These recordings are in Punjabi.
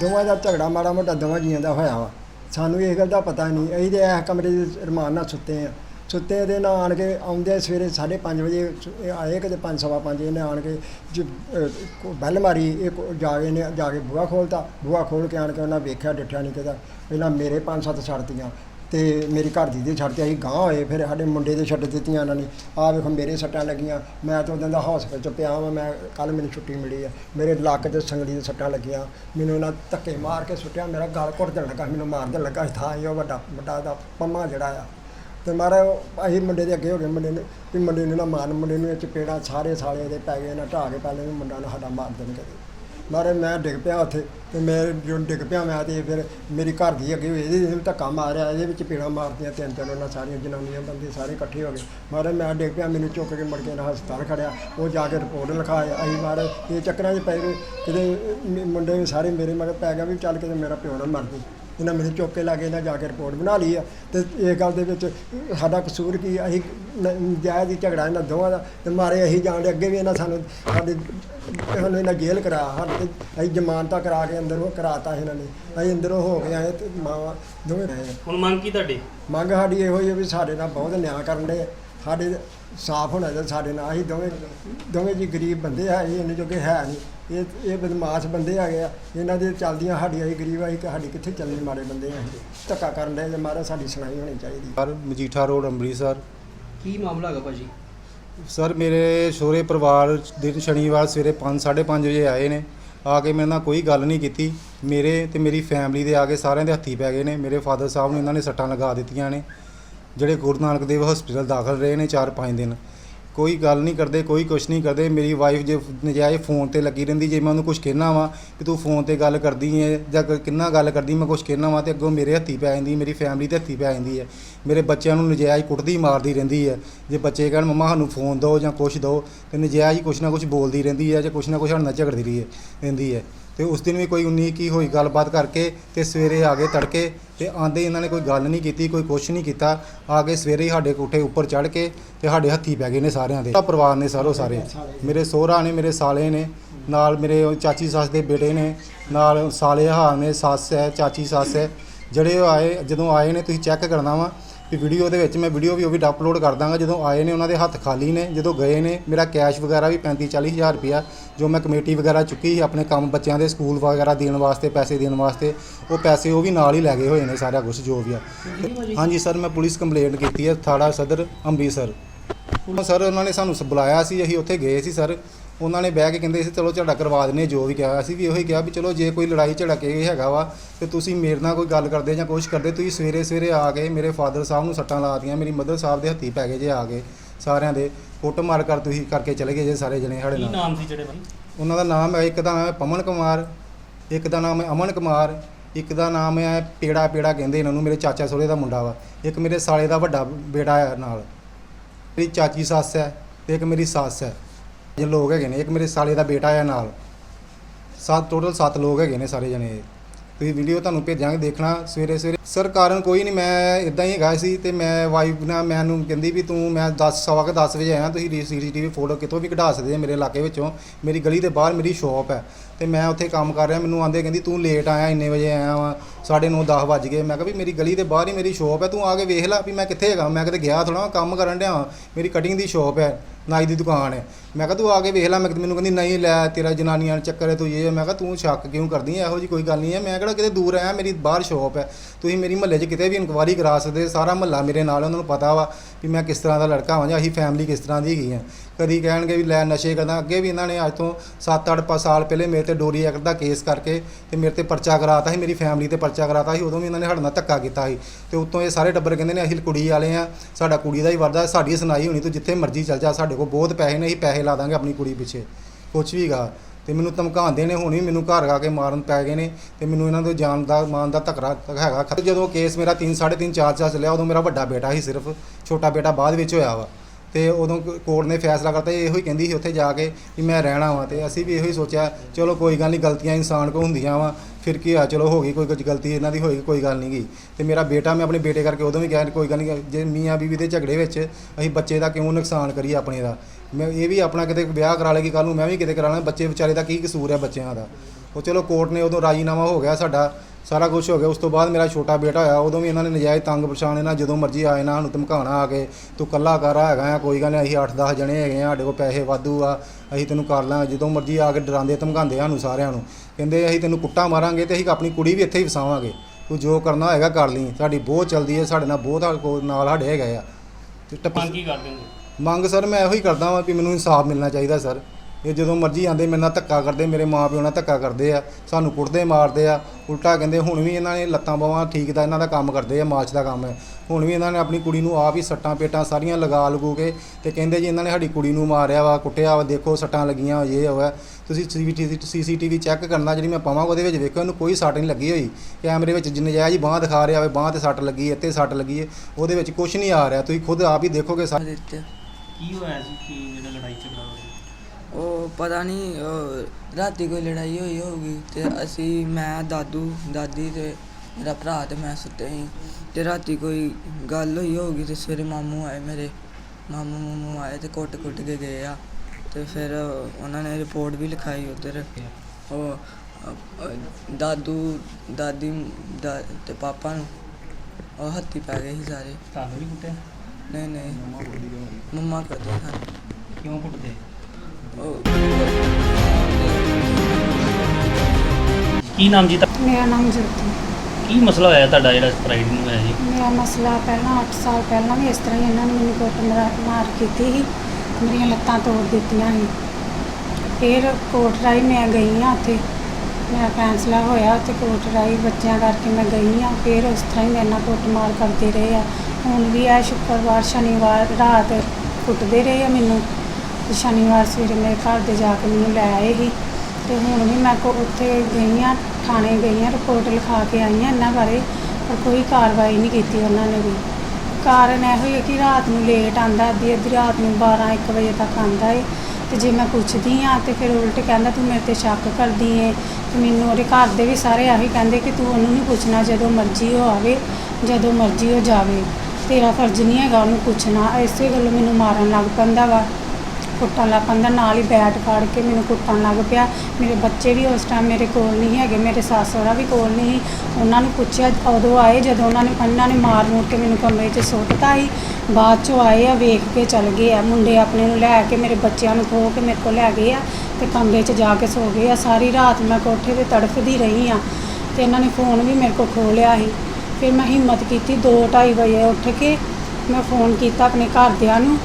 ਦੋਵਾਂ ਦਾ ਝਗੜਾ ਮਾੜਾ ਮੋਟਾ ਦੋਵਾਂ ਜੀਆਂ ਦਾ ਹੋਇਆ ਵਾ। ਸਾਨੂੰ ਇਹ ਗੱਲ ਦਾ ਪਤਾ ਨਹੀਂ। ਅਸੀਂ ਤੇ ਇਹ ਕਮਰੇ ਦੇ ਰਮਾਨ ਨਾਲ ਸੁੱਤੇ ਆ। ਸੁੱਤੇ ਦੇ ਨਾਲ ਆਣ ਕੇ ਆਉਂਦੇ ਸਵੇਰੇ 5:30 ਵਜੇ ਇਹ ਆਏ ਕਿਤੇ 5:15 ਇਹਨੇ ਆਣ ਕੇ ਜ- ਅਹ, ਕੋ- ਬੈਲ ਮਾਰੀ। ਇਹ ਕੋ- ਜਾ ਕੇ ਨੇ ਜਾ ਕੇ ਬੂਹਾ ਖੋਲਤਾ ਬੂਹਾ ਖੋਲ ਕੇ ਆਣ ਕੇ ਉਹਨਾਂ ਵੇਖਿਆ, ਡਿੱਠਿਆ ਨਹੀਂ ਕਿਦਾ ਪਹਿਲਾਂ ਮੇਰੇ ਪੰਜ, ਸੱਤ ਛੱਡਤੀਆਂ ਤੇ ਮੇਰੀ ਘਰ ਦੀ ਦੇ ਛੱਡਤੇ ਅਸੀਂ ਗਾਂ ਹੋਏ, ਫਿਰ ਸਾਡੇ ਮੁੰਡੇ ਦੇ ਛੱਡ ਦਿੱਤੀਆਂ ਉਹਨਾਂ ਨੇ। ਆਹ ਵੇਖੋ ਮੇਰੇ ਸੱਟਾਂ ਲੱਗੀਆਂ, ਮੈਂ ਤਾਂ ਉਦੋਂ ਦਾ ਹਸਪਤਾਲ ਚ ਪਿਆ ਵਾਂ, ਮੈਂ ਕੱਲ ਮੈਨੂੰ ਛੁੱਟੀ ਮਿਲੀ ਆ। ਮੇਰੇ ਲੱਕ ਤੇ ਸੰਗਲੀ ਦੇ ਸੱਟਾਂ ਲੱਗੀਆਂ, ਮੈਨੂੰ ਉਹਨਾਂ ਧੱਕੇ ਮਾਰ ਕੇ ਸੁੱਟਿਆ, ਮੇਰਾ ਗਲ ਘੁੱਟਣ ਲੱਗਾ, ਮੈਨੂੰ ਮਾਰਨ ਲੱਗਾ ਥਾਂ ਹੀ ਉਹ ਵੱਡਾ ਵੱਡਾ ਦਾ ਪੰਮਾ ਜਿਹੜਾ ਆ। ਤੇ ਮਾਰਾ ਅਸੀਂ ਮੁੰਡੇ ਦੇ ਅੱਗੇ ਹੋ ਗਏ, ਮੁੰਡੇ ਨੇ, ਵੀ ਮੁੰਡੇ ਨੂੰ ਨਾ ਮਾਰਨ, ਮੁੰਡੇ ਨੂੰ ਇਹ ਚਪੇੜਾ ਸਾਰੇ ਸਾਲੇ ਦੇ ਪੈ ਗਏ ਨਾ ਢਾਹ ਕੇ ਪਹਿਲੇ ਮੁੰਡਾ ਨਾ ਸਾਡਾ ਮਾਰ ਦੇਣਗੇ। ਮਾਰੇ ਮੈਂ ਡਿੱਗ ਪਿਆ ਉੱਥੇ ਤੇ ਮੈਂ ਜਦੋਂ ਡਿੱਗ ਪਿਆ ਮੈਂ ਤੇ ਫਿਰ ਮੇਰੀ ਘਰ ਦੀ ਅੱਗੇ ਇਹਦੇ ਵਿੱਚ ਧੱਕਾ ਮਾਰਿਆ, ਇਹਦੇ ਵਿੱਚ ਪੇੜਾ ਮਾਰਦੀਆਂ ਤਿੰਨ ਤਿੰਨ ਉਹਨਾਂ ਸਾਰੀਆਂ ਜਨਾਨੀਆਂ, ਬੰਦੇ ਸਾਰੇ ਇਕੱਠੇ ਹੋ ਗਏ। ਮਾਰੇ ਮੈਂ ਡਿੱਗ ਪਿਆ, ਮੈਨੂੰ ਚੁੱਕ ਕੇ ਮੁੜ ਕੇ ਨਾ ਹਸਪਤਾਲ ਖੜਿਆ, ਉਹ ਜਾ ਕੇ ਰਿਪੋਰਟ ਲਿਖਾਏ ਅਸੀਂ ਮਾਰੇ, ਇਹ ਚੱਕਰਾਂ 'ਚ ਪੈ ਗਏ ਕਿਤੇ ਮ- ਮੁੰਡੇ ਸਾਰੇ ਮੇਰੇ ਮਗਰ ਪੈ ਗਿਆ ਵੀ ਚੱਲ ਕਿਤੇ ਮੇਰਾ ਪਿਓ ਨਾ ਮਰ ਜੇ ਇਹਨਾਂ ਮੈਨੂੰ ਚੁੱਕ ਕੇ ਲਾਗੇ ਇਹਨਾਂ ਜਾ ਕੇ ਰਿਪੋਰਟ ਬਣਾ ਲਈ ਆ ਤੇ ਇਹ ਗੱਲ ਦੇ ਵਿੱਚ ਸਾਡਾ ਕਸੂਰ ਕੀ ਆ? ਅਸੀਂ ਜਾਇਜ਼ ਹੀ ਝਗੜਾ ਇਹਨਾਂ ਦੋਵਾਂ ਦਾ ਤੇ ਮਾਰੇ ਅਸੀਂ ਜਾਣ ਦੇ ਅੱਗੇ ਵੀ ਇਹਨਾਂ ਸਾਨੂੰ ਸਾਡੇ ਸਾਨੂੰ ਇਹਨਾਂ ਜੇਲ੍ਹ ਕਰਾ ਸਾਡੇ ਅਸੀਂ ਜ਼ਮਾਨਤਾਂ ਕਰਾ ਕੇ ਅੰਦਰੋਂ ਕਰਾਤਾ ਇਹਨਾਂ ਨੇ ਅਸੀਂ ਅੰਦਰੋਂ ਹੋ ਕੇ ਆਏ ਤੇ ਮਾਵਾ ਦੋਵੇਂ ਰਹੇ ਆ। ਹੁਣ ਮੰਗ ਕੀ ਤੁਹਾਡੀ ਮੰਗ ਸਾਡੀ ਇਹੋ ਹੀ ਆ ਵੀ ਸਾਡੇ ਨਾਲ ਬਹੁਤ ਨਿਆਂ ਕਰਨ ਦੇ ਸਾਡੇ ਸਾਫ਼ ਹੋਣਾ ਚਾਹੀਦਾ ਸਾਡੇ ਨਾਲ। ਅਸੀਂ ਦੋਵੇਂ ਦੋਵੇਂ ਜੀ ਗਰੀਬ ਬੰਦੇ ਆ ਇਹ ਇੰਨੇ ਜੋਗੇ ਹੈ ਨਹੀਂ। ਇਹ ਇਹ ਬਦਮਾਸ਼ ਬੰਦੇ ਹੈਗੇ ਆ। ਇਹਨਾਂ ਦੇ ਚੱਲਦੀਆਂ ਸਾਡੀ ਅਸੀਂ ਗਰੀਬ ਆ ਅਸੀਂ ਕਿ ਸਾਡੀ ਕਿੱਥੇ ਚੱਲਣੀ ਮਾੜੇ ਬੰਦੇ ਆ ਧੱਕਾ ਕਰਨ ਦੇ ਜੇ ਮਾਰਾ ਸਾਡੀ ਸੁਣਾਈ ਹੋਣੀ ਚਾਹੀਦੀ। Sir Majitha road Amritsar. ਕੀ ਮਾਮਲਾ ਹੈਗਾ ਭਾਜੀ? ਸਰ ਮੇਰੇ ਸਹੁਰੇ ਪਰਿਵਾਰ ਦਿਨ ਸ਼ਨੀਵਾਰ ਸਵੇਰੇ 5 5:30 ਵਜੇ ਆਏ ਨੇ। ਆ ਕੇ ਮੇਰੇ ਨਾਲ ਕੋਈ ਗੱਲ ਨਹੀਂ ਕੀਤੀ। ਮੇਰੇ ਤੇ ਮੇਰੀ ਫੈਮਿਲੀ ਦੇ ਆ ਕੇ ਸਾਰਿਆਂ ਦੇ ਹੱਥੀ ਪੈ ਗਏ ਨੇ। ਮੇਰੇ ਫਾਦਰ ਸਾਹਿਬ ਨੂੰ ਇਹਨਾਂ ਨੇ ਸੱਟਾਂ ਲਗਾ ਦਿੱਤੀਆਂ ਨੇ। ਜਿਹੜੇ ਗੁਰੂ ਨਾਨਕ ਦੇਵ ਹਸਪੀਟਲ ਦਾਖਲ ਰਹੇ ਨੇ 4-5 ਦਿਨ, ਕੋਈ ਗੱਲ ਨਹੀਂ ਕਰਦੇ, ਕੋਈ ਕੁਛ ਨਹੀਂ ਕਰਦੇ, ਮੇਰੀ ਵਾਈਫ ਜੇ ਨਜਾਇਜ਼ ਫੋਨ ਤੇ ਲੱਗੀ ਰਹਿੰਦੀ, ਜੇ ਮੈਂ ਉਹਨੂੰ ਕੁਛ ਕਹਿਣਾ ਵਾ ਕਿ ਤੂੰ ਫੋਨ ਤੇ ਗੱਲ ਕਰਦੀ ਹੈ ਜਾਂ ਕਿੰਨਾ ਗੱਲ ਕਰਦੀ, ਮੈਂ ਕੁਛ ਕਹਿਣਾ ਵਾ ਤੇ ਅੱਗੋਂ ਮੇਰੇ ਹੱਥੀ ਪੈ ਜਾਂਦੀ, ਮੇਰੀ ਫੈਮਿਲੀ ਤੇ ਹੱਥੀ ਪੈ ਜਾਂਦੀ ਹੈ ਮੇਰੇ ਬੱਚਿਆਂ ਨੂੰ ਨਜਾਇਜ਼ ਕੁੱਟਦੀ ਮਾਰਦੀ ਰਹਿੰਦੀ ਹੈ ਜੇ ਬੱਚੇ ਕਹਿਣ, ਮੰਮਾ, ਸਾਨੂੰ ਫੋਨ ਦਿਓ ਜਾਂ ਕੁਛ ਦਿਓ, ਤੇ ਨਜਾਇਜ਼ ਕੁਛ ਨਾ ਕੁਛ ਬੋਲਦੀ ਰਹਿੰਦੀ ਹੈ ਜਾਂ ਕੁਛ ਨਾ ਕੁਛ ਸਾਡੇ ਨਾਲ ਝਗੜਦੀ ਰਹੀ ਹੈ ਰਹਿੰਦੀ ਹੈ ਤੇ ਉਸ ਦਿਨ ਵੀ ਕੋਈ ਉਨੀ ਕੀ ਹੋਈ ਗੱਲਬਾਤ ਕਰਕੇ ਤੇ ਸਵੇਰੇ ਆ ਗਏ ਤੜਕੇ ਤੇ ਆਂਦੇ ਇਹਨਾਂ ਨੇ ਕੋਈ ਗੱਲ ਨਹੀਂ ਕੀਤੀ, ਕੋਈ ਕੁਛ ਨਹੀਂ ਕੀਤਾ। ਆ ਕੇ ਸਵੇਰੇ ਹੀ ਸਾਡੇ ਕੋਠੇ ਉੱਪਰ ਚੜ੍ਹ ਕੇ ਤੇ ਸਾਡੇ ਹੱਥੀ ਪੈ ਗਏ ਨੇ ਸਾਰਿਆਂ ਦੇ। ਪਰਿਵਾਰ ਨੇ ਸਾਰੋ ਸਾਰੇ। ਮੇਰੇ ਸੋਹਰਾ ਨੇ, ਮੇਰੇ ਸਾਲੇ ਨੇ, ਨਾਲ ਮੇਰੇ ਉਹ ਚਾਚੀ ਸੱਸ ਦੇ ਬੇਟੇ ਨੇ, ਨਾਲ ਸਾਲੇ ਹਾਰ ਨੇ, ਸੱਸ ਹੈ, ਚਾਚੀ ਸੱਸ ਹੈ। ਜਿਹੜੇ ਉਹ ਆਏ, ਜਦੋਂ ਆਏ ਨੇ, ਤੁਸੀਂ ਚੈੱਕ ਕਰਨਾ ਵਾ ਵੀ ਵੀਡੀਓ ਦੇ ਵਿੱਚ ਮੈਂ ਵੀਡੀਓ ਵੀ ਉਹ ਵੀ ਅਪਲੋਡ ਕਰ ਦਾਂਗਾ ਜਦੋਂ ਆਏ ਨੇ ਉਹਨਾਂ ਦੇ ਹੱਥ ਖਾਲੀ ਨੇ ਜਦੋਂ ਗਏ ਨੇ ਮੇਰਾ ਕੈਸ਼ ਵਗੈਰਾ ਵੀ 35 40 ਹਜ਼ਾਰ ਰੁਪਇਆ ਜੋ ਮੈਂ ਕਮੇਟੀ ਵਗੈਰਾ ਚੁੱਕੀ ਸੀ ਆਪਣੇ ਕੰਮ ਬੱਚਿਆਂ ਦੇ ਸਕੂਲ ਵਗੈਰਾ ਦੇਣ ਵਾਸਤੇ ਪੈਸੇ ਦੇਣ ਵਾਸਤੇ ਉਹ ਪੈਸੇ ਉਹ ਵੀ ਨਾਲ ਹੀ ਲੈ ਗਏ ਹੋਏ ਨੇ ਸਾਰਾ ਕੁਝ ਜੋ ਵੀ ਆ। ਹਾਂਜੀ ਸਰ ਮੈਂ ਪੁਲਿਸ ਕੰਪਲੇਂਟ ਕੀਤੀ ਹੈ ਥਾੜਾ ਸਦਰ ਅੰਮ੍ਰਿਤਸਰ। ਸਰ ਉਹਨਾਂ ਨੇ ਸਾਨੂੰ ਬੁਲਾਇਆ ਸੀ ਅਸੀਂ ਉੱਥੇ ਗਏ ਸੀ ਸਰ। ਉਹਨਾਂ ਨੇ ਬਹਿ ਕੇ ਕਹਿੰਦੇ ਸੀ ਚਲੋ ਝਗੜਾ ਕਰਵਾ ਹਾਂ, ਜੋ ਵੀ ਕਿਹਾ। ਅਸੀਂ ਵੀ ਉਹੀ ਕਿਹਾ ਵੀ ਚਲੋ ਜੇ ਕੋਈ ਲੜਾਈ ਝੜਕੇ ਹੈਗਾ ਵਾ ਤੇ ਤੁਸੀਂ ਮੇਰੇ ਨਾਲ ਕੋਈ ਗੱਲ ਕਰਦੇ ਜਾਂ ਕੁਛ ਕਰਦੇ ਤੁਸੀਂ ਸਵੇਰੇ ਸਵੇਰੇ ਆ ਕੇ ਮੇਰੇ ਫਾਦਰ ਸਾਹਿਬ ਨੂੰ ਸੱਟਾਂ ਲਾਤੀਆਂ ਮੇਰੀ ਮਦਰ ਸਾਹਿਬ ਦੇ ਹੱਥੀ ਪੈ ਗਏ ਜੇ ਆ ਕੇ ਸਾਰਿਆਂ ਦੇ। ਕੁੱਟ ਮਾਰ ਕਰ ਤੁਸੀਂ ਕਰਕੇ ਚਲੇ ਗਏ ਜੇ ਸਾਰੇ ਜਣੇ ਸਾਡੇ ਕੀ ਨਾਲ। ਨਾਮ ਸੀ ਜਿਹੜੇ ਭਾਈ ਉਹਨਾਂ ਦਾ ਨਾਮ ਹੈ ਇੱਕ ਦਾ ਨਾਮ ਹੈ ਪਮਨ ਕੁਮਾਰ ਇੱਕ ਦਾ ਨਾਮ ਹੈ ਅਮਨ ਕੁਮਾਰ ਇੱਕ ਦਾ ਨਾਮ ਹੈ ਪੇੜਾ ਪੇੜਾ ਕਹਿੰਦੇ ਇਹਨਾਂ ਨੂੰ ਮੇਰੇ ਚਾਚਾ ਸਹੁਰੇ ਦਾ ਮੁੰਡਾ ਵਾ ਇੱਕ ਮੇਰੇ ਸਾਲੇ ਦਾ ਵੱਡਾ ਬੇਟਾ ਹੈ ਨਾਲ। ਮੇਰੀ ਚਾਚੀ ਸੱਸ ਹੈ ਤੇ ਇੱਕ ਮੇਰੀ ਸੱਸ ਹੈ। ਜੇ ਲੋਕ ਹੈਗੇ ਨੇ, ਇੱਕ ਮੇਰੇ ਸਾਲੇ ਦਾ ਬੇਟਾ ਆ ਨਾਲ। ਸੱਤ ਟੋਟਲ 7 ਲੋਕ ਹੈਗੇ ਨੇ ਸਾਰੇ ਜਣੇ। ਤੁਸੀਂ ਵੀਡੀਓ ਤੁਹਾਨੂੰ ਭੇਜਾਂਗੇ, ਦੇਖਣਾ ਸਵੇਰੇ ਸਵੇਰੇ। ਸਰ ਕਾਰਨ ਕੋਈ ਨਹੀਂ ਮੈਂ ਇਦਾਂ ਹੀ ਹੈਗਾ ਸੀ ਤੇ ਮੈਂ ਵਾਈਫ ਨਾਲ ਮੈਨੂੰ ਕਹਿੰਦੀ ਵੀ ਤੂੰ, ਮੈਂ 10 ਸਵਾ ਕੇ 10 ਵਜੇ ਆਇਆ, ਤੁਸੀਂ ਸੀਸੀਟੀਵੀ ਫੋਟੋ ਕਿਤੋਂ ਵੀ ਕਢਾ ਸਕਦੇ ਮੇਰੇ ਇਲਾਕੇ ਵਿੱਚੋਂ। ਮੇਰੀ ਗਲੀ ਦੇ ਬਾਹਰ ਮੇਰੀ ਸ਼ਾਪ ਹੈ। ਤੇ ਮੈਂ ਉੱਥੇ ਕੰਮ ਕਰ ਰਿਹਾ, ਮੈਨੂੰ ਆਂਦੇ ਕਹਿੰਦੀ ਤੂੰ ਲੇਟ ਆਇਆ, ਇੰਨੇ ਵਜੇ ਆਇਆ ਵਾ 9:30 10 ਵੱਜ ਗਏ। ਮੈਂ ਕਿਹਾ ਵੀ ਮੇਰੀ ਗਲੀ ਦੇ ਬਾਹਰ ਹੀ ਮੇਰੀ ਸ਼ਾਪ ਹੈ, ਤੂੰ ਆ ਕੇ ਵੇਖ ਲੈ ਵੀ ਮੈਂ ਕਿੱਥੇ ਹੈਗਾ। ਮੈਂ ਕਿਤੇ ਗਿਆ ਥੋੜਾ ਕੰਮ ਕਰਨ ਡਿਆ ਮੇਰੀ ਕਟਿੰਗ ਦੀ ਸ਼ਾਪ ਹੈ। ਨਾਈ ਦੀ ਦੁਕਾਨ ਹੈ। ਮੈਂ ਕਿਹਾ ਤੂੰ ਆ ਕੇ ਵੇਖ ਲੈ, ਮੈਂ ਕਿਹਾ ਮੈਨੂੰ ਕਹਿੰਦੀ, ਨਹੀਂ, ਲੈ ਤੇਰਾ ਜਨਾਨੀਆਂ ਨਾਲ ਚੱਕਰ ਹੈ ਤੂੰ ਇਹ ਮੈਂ ਕਿਹਾ, ਤੂੰ ਸ਼ੱਕ ਕਿਉਂ ਕਰਦੀ ਹੈ? ਇਹੋ ਜੀ ਕੋਈ ਗੱਲ ਨਹੀਂ ਹੈ। ਮੈਂ ਕਿਹੜਾ ਕਿਤੇ ਦੂਰ ਆਇਆ ਮੇਰੀ ਬਾਹਰ ਸ਼ਾਪ ਹੈ। ਤੁਸੀਂ ਮੇਰੀ ਮਹੱਲੇ 'ਚ ਕਿਤੇ ਵੀ ਇਨਕੁਆਰੀ ਕਰਾ ਸਕਦੇ, ਸਾਰਾ ਮਹੱਲਾ ਮੇਰੇ ਨਾਲ ਉਹਨਾਂ ਨੂੰ ਪਤਾ ਵਾ ਵੀ ਮੈਂ ਕਿਸ ਤਰ੍ਹਾਂ ਦਾ ਲੜਕਾ ਹਾਂ ਜਾਂ ਅਸੀਂ ਫੈਮਿਲੀ ਕਿਸ ਤਰ੍ਹਾਂ ਦੀ ਹੈਗੀ ਹੈ ਕਦੀ ਕਹਿਣਗੇ ਵੀ ਲੈ ਨਸ਼ੇ ਕਰਦਾ, ਅੱਗੇ ਵੀ ਇਹਨਾਂ ਨੇ ਅੱਜ ਤੋਂ 7-8 ਸਾਲ ਪਹਿਲੇ ਮੇਰੇ ਤੇ ਡੋਰੀ ਐਕਟ ਦਾ ਕੇਸ ਕਰਕੇ ਤੇ ਮੇਰੇ ਤੇ ਪਰਚਾ ਕਰਾਤਾ ਸੀ, ਮੇਰੀ ਫੈਮਿਲੀ ਤੇ ਪਰਚਾ ਕਰਾਤਾ ਸੀ, ਉਦੋਂ ਵੀ ਇਹਨਾਂ ਨੇ ਸਾਡੇ ਨਾਲ ਧੱਕਾ ਕੀਤਾ ਸੀ। ਤੇ ਉਤੋਂ ਇਹ ਸਾਰੇ ਟੱਬਰ ਕਹਿੰਦੇ ਨੇ, ਅਸੀਂ ਕੁੜੀ ਵਾਲੇ ਆ ਸਾਡਾ ਕੁੜੀ ਦਾ ਹੀ ਵਰਦਾ ਸਾਡੀ ਸੁਣਾਈ ਹੋਣੀ, ਤੂੰ ਜਿੱਥੇ ਮਰਜ਼ੀ ਚੱਲ ਜਾ, ਸਾਡੇ ਕੋਲ ਬਹੁਤ ਪੈਸੇ ਨੇ, ਅਸੀਂ ਪੈਸੇ ਲਾ ਦਾਂਗੇ ਆਪਣੀ ਕੁੜੀ ਪਿੱਛੇ। ਕੁਛ ਵੀ ਗਾ। ਤੇ ਮੈਨੂੰ ਧਮਕਾਉਂਦੇ ਨੇ, ਹੁਣ ਵੀ ਮੈਨੂੰ ਘਰ ਆ ਕੇ ਮਾਰਨ ਪੈ ਗਏ ਨੇ, ਤੇ ਮੈਨੂੰ ਇਹਨਾਂ ਦੇ ਜਾਨ ਦਾ ਮਾਨ ਦਾ ਧਕਰਾ ਹੈਗਾ। ਖਤ- ਜਦੋਂ ਕੇਸ ਮੇਰਾ 3 3.5 4 4 ਚੱਲਿਆ, ਉਦੋਂ ਮੇਰਾ ਵੱਡਾ ਬੇਟਾ ਸੀ ਸਿਰਫ, ਛੋਟਾ ਬੇਟਾ ਬਾਅਦ ਵਿੱਚ ਹੋਇਆ ਵਾ। ਤੇ ਉਦੋਂ ਕੋਰਟ ਨੇ ਫੈਸਲਾ ਕਰਤਾ, ਇਹੋ ਹੀ ਕਹਿੰਦੀ ਸੀ ਉੱਥੇ ਜਾ ਕੇ ਵੀ ਮੈਂ ਰਹਿਣਾ ਵਾਂ ਤੇ ਅਸੀਂ ਵੀ ਇਹੋ ਹੀ ਸੋਚਿਆ, ਚਲੋ ਕੋਈ ਗੱਲ ਨਹੀਂ ਗਲਤੀਆਂ ਇਨਸਾਨ ਕੋ ਹੁੰਦੀਆਂ ਵਾ, ਫਿਰ ਕੀ ਆ, ਚਲੋ ਹੋ ਗਈ ਕੋਈ ਕੁਝ ਗਲਤੀ, ਇਹਨਾਂ ਦੀ ਹੋਏਗੀ, ਕੋਈ ਗੱਲ ਨਹੀਂ ਗਈ ਤੇ ਮੇਰਾ ਬੇਟਾ, ਮੈਂ ਆਪਣੇ ਬੇਟੇ ਕਰਕੇ ਉਦੋਂ ਵੀ ਕਿਹਾ, ਕੋਈ ਗੱਲ ਨਹੀਂ ਜੇ ਮੀਆਂ ਬੀਵੀ ਦੇ ਝਗੜੇ ਵਿੱਚ ਅਸੀਂ ਬੱਚੇ ਦਾ ਕਿਉਂ ਨੁਕਸਾਨ ਕਰੀਏ ਆਪਣੇ ਦਾ? ਮੈਂ ਇਹ ਵੀ ਆਪਣਾ ਕਿਤੇ ਵਿਆਹ ਕਰਾ ਲੇਗੀ ਕੱਲ ਨੂੰ ਮੈਂ ਵੀ ਕਿਤੇ ਕਰਾ ਲਾਂ, ਬੱਚੇ ਵਿਚਾਰੇ ਦਾ ਕੀ ਕਸੂਰ ਹੈ ਬੱਚਿਆਂ ਦਾ? ਉਹ ਚਲੋ ਕੋਰਟ ਨੇ ਉਦੋਂ ਰਾਜੀਨਾਮਾ ਹੋ ਗਿਆ ਸਾਡਾ ਸਾਰਾ ਕੁਝ ਹੋ ਗਿਆ। ਉਸ ਤੋਂ ਬਾਅਦ ਮੇਰਾ ਛੋਟਾ ਬੇਟਾ ਹੋਇਆ ਉਦੋਂ ਵੀ ਇਹਨਾਂ ਨੇ ਨਜਾਇਜ਼ ਤੰਗ ਪਰੇਸ਼ਾਨ ਇਹਨਾਂ ਜਦੋਂ ਮਰਜ਼ੀ ਆਏ ਨਾ ਸਾਨੂੰ ਧਮਕਾਉਣਾ ਆ ਕੇ ਤੂੰ ਕੱਲਾ ਕਰ ਹੈਗਾ ਆ ਕੋਈ ਗੱਲ ਨਹੀਂ ਅਸੀਂ 8-10 ਜਣੇ ਹੈਗੇ ਆ ਸਾਡੇ ਕੋਲ ਪੈਸੇ ਵਾਧੂ ਆ ਅਸੀਂ ਤੈਨੂੰ ਕਰ ਲਾਂਗੇ। ਜਦੋਂ ਮਰਜ਼ੀ ਆ ਕੇ ਡਰਾਉਂਦੇ ਧਮਕਾਉਂਦੇ ਸਾਨੂੰ ਸਾਰਿਆਂ ਨੂੰ। ਕਹਿੰਦੇ ਅਸੀਂ ਤੈਨੂੰ ਕੁੱਟਾ ਮਾਰਾਂਗੇ ਤੇ ਅਸੀਂ ਆਪਣੀ ਕੁੜੀ ਵੀ ਇੱਥੇ ਹੀ ਵਸਾਵਾਂਗੇ। ਤੂੰ ਜੋ ਕਰਨਾ ਹੋਏਗਾ ਕਰ ਲਈ। ਸਾਡੀ ਬਹੁਤ ਚਲਦੀ ਹੈ ਸਾਡੇ ਨਾਲ ਬਹੁਤ ਨਾਲ ਸਾਡੇ ਹੈਗੇ ਆ। ਤੇ ਟੱਪ ਕੀ ਕਰਦੇ ਹੋ? ਮੰਗ ਸਰ ਮੈਂ ਇਹੋ ਹੀ ਕਰਦਾ ਵਾਂ ਕਿ ਮੈਨੂੰ ਇਨਸਾਫ ਮਿਲਣਾ ਚਾਹੀਦਾ ਸਰ। ਇਹ ਜਦੋਂ ਮਰਜ਼ੀ ਆਂਦੇ ਮੇਰੇ ਨਾਲ ਧੱਕਾ ਕਰਦੇ, ਮੇਰੇ ਮਾਂ ਪਿਓ ਨਾਲ ਧੱਕਾ ਕਰਦੇ ਆ, ਸਾਨੂੰ ਕੁੱਟਦੇ, ਮਾਰਦੇ ਆ, ਉਲਟਾ ਕਹਿੰਦੇ, ਹੁਣ ਵੀ ਇਹਨਾਂ ਨੇ ਲੱਤਾਂ ਬਾਹਾਂ ਠੀਕ ਦਾ ਇਹਨਾਂ ਦਾ ਕੰਮ ਕਰਦੇ ਆ ਮਾਰਚ ਦਾ ਕੰਮ ਹੈ। ਹੁਣ ਵੀ ਇਹਨਾਂ ਨੇ ਆਪਣੀ ਕੁੜੀ ਨੂੰ ਆਪ ਹੀ ਸੱਟਾਂ ਪੇਟਾਂ ਸਾਰੀਆਂ ਲਗਾ ਲਗੂ ਕੇ ਤੇ ਕਹਿੰਦੇ ਜੀ ਇਹਨਾਂ ਨੇ ਸਾਡੀ ਕੁੜੀ ਨੂੰ ਮਾਰਿਆ ਵਾ, ਕੁੱਟਿਆ ਵਾ, ਦੇਖੋ ਸੱਟਾਂ ਲੱਗੀਆਂ ਇਹ ਹੋਇਆ। ਤੁਸੀਂ ਸੀਸੀਟੀਵੀ ਚੈੱਕ ਕਰਨਾ, ਜਿਹੜੀ ਮੈਂ ਪਾਵਾਂਗਾ ਉਹਦੇ ਵਿੱਚ ਵੇਖੋ, ਇਹਨੂੰ ਕੋਈ ਸੱਟ ਨਹੀਂ ਲੱਗੀ ਹੋਈ। ਕੈਮਰੇ ਵਿੱਚ ਨਜਾਇਜ਼ ਬਾਂਹ ਦਿਖਾ ਰਿਹਾ ਹੋਵੇ ਬਾਂਹ ਤੇ ਸੱਟ ਲੱਗੀ, ਇੱਥੇ ਸੱਟ ਲੱਗੀ ਹੈ, ਉਹਦੇ ਵਿੱਚ ਕੁਝ ਨਹੀਂ ਆ ਰਿਹਾ। ਤੁਸੀਂ ਖੁਦ ਆਪ ਹੀ ਦੇਖੋਗੇ ਸਾ- ਕੀ ਹੋਇਆ ਸੀ? ਕੀ ਜਿਹੜਾ ਲੜਾਈ ਝਗੜਾ ਹੋਇਆ? ਉਹ ਪਤਾ ਨਹੀਂ ਰਾਤੀ ਕੋਈ ਲੜਾਈ ਹੋਈ ਹੋਊਗੀ ਤੇ ਅਸੀਂ ਮੈਂ ਦਾਦੂ ਦਾਦੀ ਤੇ ਮੇਰਾ ਭਰਾ ਤੇ ਮੈਂ ਸੁੱਤੇ ਸੀ ਤੇ ਰਾਤੀ ਕੋਈ ਗੱਲ ਹੋਈ ਹੋਊਗੀ ਤੇ ਸਵੇਰੇ ਮਾਮੂ ਆਏ ਮੇਰੇ ਮਾਮੂ ਮਾਮੂ ਆਏ ਤੇ ਕੁੱਟ ਕੁੱਟ ਕੇ ਗਏ ਆ ਤੇ ਫਿਰ ਉਹਨਾਂ ਨੇ ਰਿਪੋਰਟ ਵੀ ਲਿਖਾਈ ਉਧਰ। ਉਹ ਦਾਦੂ ਦਾਦੀ ਦਾ ਤੇ ਪਾਪਾ ਨੂੰ ਉਹ ਹੱਥੀ ਪੈ ਗਏ ਸੀ ਸਾਰੇ। ਤੁਹਾਨੂੰ ਵੀ ਕੁੱਟਿਆ ਨਹੀਂ ਨਹੀਂ। ਮੰਮਾ ਕਰਦੇ ਹਨ ਕਿਉਂ ਕੁੱਟਦੇ? ਕੀ ਨਾਮ ਜੀ ਤੁਹਾਡਾ? ਮੇਰਾ ਨਾਮ ਜੋਤੀ। ਕੀ ਮਸਲਾ ਹੋਇਆ ਤੁਹਾਡਾ ਜਿਹੜਾ ਸਪਰਾਈਡ ਨੂੰ ਹੋਇਆ ਜੀ? ਮੇਰਾ ਮਸਲਾ ਪਹਿਲਾਂ 8 ਸਾਲ ਪਹਿਲਾਂ ਵੀ ਇਸ ਤਰ੍ਹਾਂ ਹੀ ਇਹਨਾਂ ਨੇ ਮੈਨੂੰ ਕੁੱਟ ਮਾਰ- ਮਾਰ ਕੀਤੀ ਸੀ। ਮੇਰੀਆਂ ਲੱਤਾਂ ਤੋੜ ਦਿੱਤੀਆਂ ਸੀ। ਫਿਰ ਕੋਰਟ ਰਾਈ ਮੈਂ ਗਈ ਹਾਂ ਉੱਥੇ। ਮੇਰਾ ਫੈਸਲਾ ਹੋਇਆ ਉੱਥੇ ਕੋਰਟ ਰਾਈ ਬੱਚਿਆਂ ਕਰਕੇ ਮੈਂ ਗਈ ਹਾਂ। ਫਿਰ ਉਸ ਤਰ੍ਹਾਂ ਹੀ ਮੇਰੇ ਨਾਲ ਕੁੱਟਮਾਰ ਕਰਦੇ ਰਹੇ ਆ। ਹੁਣ ਵੀ ਇਹ ਸ਼ੁੱਕਰਵਾਰ ਸ਼ਨੀਵਾਰ ਰਾਤ ਕੁੱਟਦੇ ਰਹੇ ਆ ਮੈਨੂੰ। ਤੇ ਸ਼ਨੀਵਾਰ ਸਵੇਰੇ ਮੇਰੇ ਘਰ ਦੇ ਜਾ ਕੇ ਮੈਨੂੰ ਲੈ ਆਏ ਸੀ। ਤੇ ਹੁਣ ਵੀ ਮੈਂ ਕੋ ਉੱਥੇ ਗਈ ਹਾਂ, ਥਾਣੇ ਗਈ ਹਾਂ, ਰਿਪੋਰਟ ਲਿਖਾ ਕੇ ਆਈ ਹਾਂ ਇਹਨਾਂ ਬਾਰੇ, ਪਰ ਕੋਈ ਕਾਰਵਾਈ ਨਹੀਂ ਕੀਤੀ ਉਹਨਾਂ ਨੇ ਵੀ। ਕਾਰਨ ਇਹੋ ਹੀ ਹੈ ਕਿ ਰਾਤ ਨੂੰ ਲੇਟ ਆਂਦਾ ਅੱਧੀ ਅੱਧੀ ਰਾਤ ਨੂੰ 12 1 ਵਜੇ ਤੱਕ ਆਂਦਾ ਏ। ਤੇ ਜੇ ਮੈਂ ਪੁੱਛਦੀ ਆ ਤੇ ਫਿਰ ਉਲਟ ਕਹਿੰਦਾ, ਤੂੰ ਮੇਰੇ ਤੇ ਸ਼ੱਕ ਕਰਦੀ ਏ। ਤੇ ਮੈਨੂੰ ਉਹਦੇ ਘਰ ਦੇ ਵੀ ਸਾਰੇ ਆਹੀ ਕਹਿੰਦੇ ਕਿ ਤੂੰ ਉਹਨੂੰ ਨਹੀਂ ਪੁੱਛਣਾ ਜਦੋਂ ਮਰਜ਼ੀ ਉਹ ਆਵੇ, ਜਦੋਂ ਮਰਜ਼ੀ ਉਹ ਜਾਵੇ। ਤੇਰਾ ਫਰਜ਼ ਨਹੀਂ ਹੈਗਾ ਉਹਨੂੰ ਪੁੱਛਣਾ। ਇਸੇ ਗੱਲੋਂ ਮੈਨੂੰ ਮਾਰਨ ਲੱਗ ਪੈਂਦਾ ਵਾ। ਕੁੱਟਣ ਲੱਗ ਪੈਂਦਾ, ਨਾਲ ਹੀ ਬੈਟ ਫੜ ਕੇ ਮੈਨੂੰ ਕੁੱਟਣ ਲੱਗ ਪਿਆ। ਮੇਰੇ ਬੱਚੇ ਵੀ ਉਸ ਟਾਈਮ ਮੇਰੇ ਕੋਲ ਨਹੀਂ ਹੈਗੇ, ਮੇਰੇ ਸੱਸ ਸਹੁਰਾ ਵੀ ਕੋਲ ਨਹੀਂ ਸੀ। ਉਹਨਾਂ ਨੂੰ ਪੁੱਛਿਆ, ਉਦੋਂ ਆਏ, ਜਦੋਂ ਉਹਨਾਂ ਨੇ ਉਹਨਾਂ ਨੇ ਮਾਰ ਮੂਰ ਕੇ ਮੈਨੂੰ ਕਮਰੇ 'ਚ ਸੁੱਟਤਾ ਸੀ। ਬਾਅਦ 'ਚੋਂ ਆਏ ਆ, ਵੇਖ ਕੇ ਚਲ ਗਏ ਆ। ਮੁੰਡੇ ਆਪਣੇ ਨੂੰ ਲੈ ਕੇ ਮੇਰੇ ਬੱਚਿਆਂ ਨੂੰ ਖੋ ਕੇ ਮੇਰੇ ਕੋਲ ਲੈ ਗਏ ਆ ਤੇ ਕਮਰੇ 'ਚ ਜਾ ਕੇ ਸੋ ਗਏ ਆ। ਸਾਰੀ ਰਾਤ ਮੈਂ ਕੋਠੇ ਤੇ ਤੜਫਦੀ ਰਹੀ ਆ ਤੇ ਇਹਨਾਂ ਨੇ ਫੋਨ ਵੀ ਮੇਰੇ ਕੋਲ ਖੋਹ ਲਿਆ ਸੀ। ਫਿਰ ਮੈਂ ਹਿੰਮਤ ਕੀਤੀ 2:30 ਵਜੇ ਉੱਠ ਕੇ ਮੈਂ ਫੋਨ ਕੀਤਾ ਆਪਣੇ ਘਰਦਿਆਂ ਨੂੰ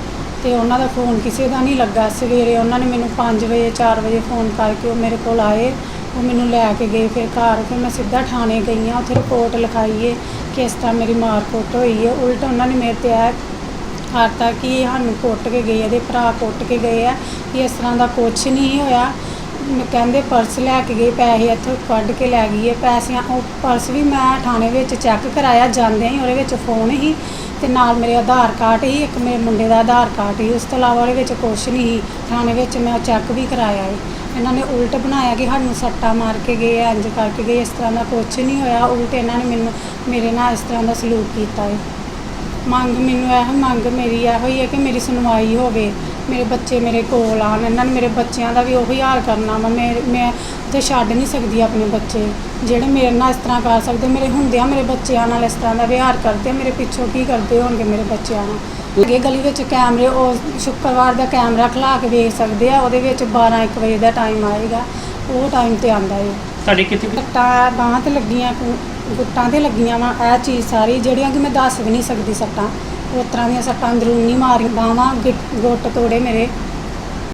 ਤੇ ਉਹਨਾਂ ਦਾ ਫੋਨ ਕਿਸੇ ਦਾ ਨਹੀਂ ਲੱਗਾ। ਸਵੇਰੇ ਉਹਨਾਂ ਨੇ ਮੈਨੂੰ 5 ਵਜੇ 4 ਵਜੇ ਫੋਨ ਕਰਕੇ ਉਹ ਮੇਰੇ ਕੋਲ ਆਏ। ਉਹ ਮੈਨੂੰ ਲੈ ਕੇ ਗਏ ਫਿਰ ਘਰ। ਫਿਰ ਮੈਂ ਸਿੱਧਾ ਥਾਣੇ ਗਈ ਹਾਂ। ਉੱਥੇ ਰਿਪੋਰਟ ਲਿਖਾਈਏ ਕਿ ਇਸ ਤਰ੍ਹਾਂ ਮੇਰੀ ਮਾਰ ਕੁੱਟ ਹੋਈ ਹੈ। ਉਲਟ ਉਹਨਾਂ ਨੇ ਮੇਰੇ ਤੇ ਇਹ ਕਰਤਾ ਕਿ ਸਾਨੂੰ ਕੁੱਟ ਕੇ ਗਏ। ਇਹਦੇ ਭਰਾ ਕੁੱਟ ਕੇ ਗਏ ਆ ਕਿ ਇਸ ਤਰ੍ਹਾਂ ਦਾ ਕੁਝ ਨਹੀਂ ਹੋਇਆ। ਮੈਂ, ਕਹਿੰਦੇ ਪਰਸ ਲੈ ਕੇ ਗਏ, ਪੈਸੇ ਇੱਥੋਂ ਕੱਢ ਕੇ ਲੈ ਗਈ ਹੈ, ਪੈਸਿਆਂ, ਉਹ ਪਰਸ ਵੀ ਮੈਂ ਥਾਣੇ ਵਿੱਚ ਚੈੱਕ ਕਰਾਇਆ ਜਾਂਦਿਆਂ ਹੀ ਉਹਦੇ ਵਿੱਚ ਫੋਨ ਹੀ, ਤੇ ਨਾਲ ਮੇਰੇ ਆਧਾਰ ਕਾਰਡ ਹੀ, ਇੱਕ ਮੇਰੇ ਮੁੰਡੇ ਦਾ ਆਧਾਰ ਕਾਰਡ ਹੀ, ਉਸ ਤੋਂ ਇਲਾਵਾ ਉਹਦੇ ਵਿੱਚ ਕੁਛ ਨਹੀਂ ਸੀ, ਥਾਣੇ ਵਿੱਚ ਮੈਂ ਚੈੱਕ ਵੀ ਕਰਾਇਆ ਹੈ ਇਹਨਾਂ ਨੇ ਉਲਟ ਬਣਾਇਆ ਕਿ ਸਾਨੂੰ ਸੱਟਾ ਮਾਰ ਕੇ ਗਏ ਇੰਝ ਕਰਕੇ ਗਏ, ਇਸ ਤਰ੍ਹਾਂ ਦਾ ਕੁਛ ਨਹੀਂ ਹੋਇਆ, ਉਲਟ ਇਹਨਾਂ ਨੇ ਮੈਨੂੰ, ਮੇਰੇ ਨਾਲ ਇਸ ਤਰ੍ਹਾਂ ਦਾ ਸਲੂਕ ਕੀਤਾ ਹੈ ਮੰਗ ਮੈਨੂੰ ਇਹ, ਮੰਗ ਮੇਰੀ ਇਹੋ ਹੀ ਹੈ ਕਿ ਮੇਰੀ ਸੁਣਵਾਈ ਹੋਵੇ। ਮੇਰੇ ਬੱਚੇ ਮੇਰੇ ਕੋਲ ਆਉਣ ਇਹਨਾਂ ਨੇ ਮੇਰੇ ਬੱਚਿਆਂ ਦਾ ਵੀ ਉਹੀ ਹਾਲ ਕਰਨਾ ਵਾ। ਮੈਂ ਮੈਂ ਉੱਥੇ ਛੱਡ ਨਹੀਂ ਸਕਦੀ ਆਪਣੇ ਬੱਚੇ। ਜਿਹੜੇ ਮੇਰੇ ਨਾਲ ਇਸ ਤਰ੍ਹਾਂ ਕਰ ਸਕਦੇ ਮੇਰੇ ਹੁੰਦਿਆਂ ਮੇਰੇ ਬੱਚਿਆਂ ਨਾਲ ਇਸ ਤਰ੍ਹਾਂ ਦਾ ਵਿਹਾਰ ਕਰਦੇ ਮੇਰੇ ਪਿੱਛੋਂ ਕੀ ਕਰਦੇ ਹੋਣਗੇ ਮੇਰੇ ਬੱਚਿਆਂ ਨਾਲ? ਇਹ ਗਲੀ ਵਿੱਚ ਕੈਮਰੇ ਉਹ ਸ਼ੁੱਕਰਵਾਰ ਦਾ ਕੈਮਰਾ ਖਲਾ ਕੇ ਵੇਖ ਸਕਦੇ ਆ ਉਹਦੇ ਵਿੱਚ 12 1 ਵਜੇ ਦਾ ਟਾਈਮ ਆਏਗਾ। ਉਹ ਟਾਈਮ ਤੇ ਆਂਦਾ ਹੈ ਤੁਹਾਡੇ ਕਿੱਥੇ ਸੱਟਾਂ ਬਾਹਾਂ ਤੇ ਲੱਗੀਆਂ ਗੁੱਟਾਂ ਤੇ ਲੱਗੀਆਂ ਵਾ ਇਹ ਚੀਜ਼ ਸਾਰੀ ਜਿਹੜੀਆਂ ਕਿ ਮੈਂ ਦੱਸ ਵੀ ਨਹੀਂ ਸਕਦੀ ਸੱਟਾਂ। ਉਸ ਤਰ੍ਹਾਂ ਦੀਆਂ ਸੱਟਾਂ ਅੰਦਰੂਨੀ ਮਾਰੀਆਂ ਬਾਹਾਂ ਗਿੱਟ- ਗੁੱਟ ਤੋੜੇ ਮੇਰੇ।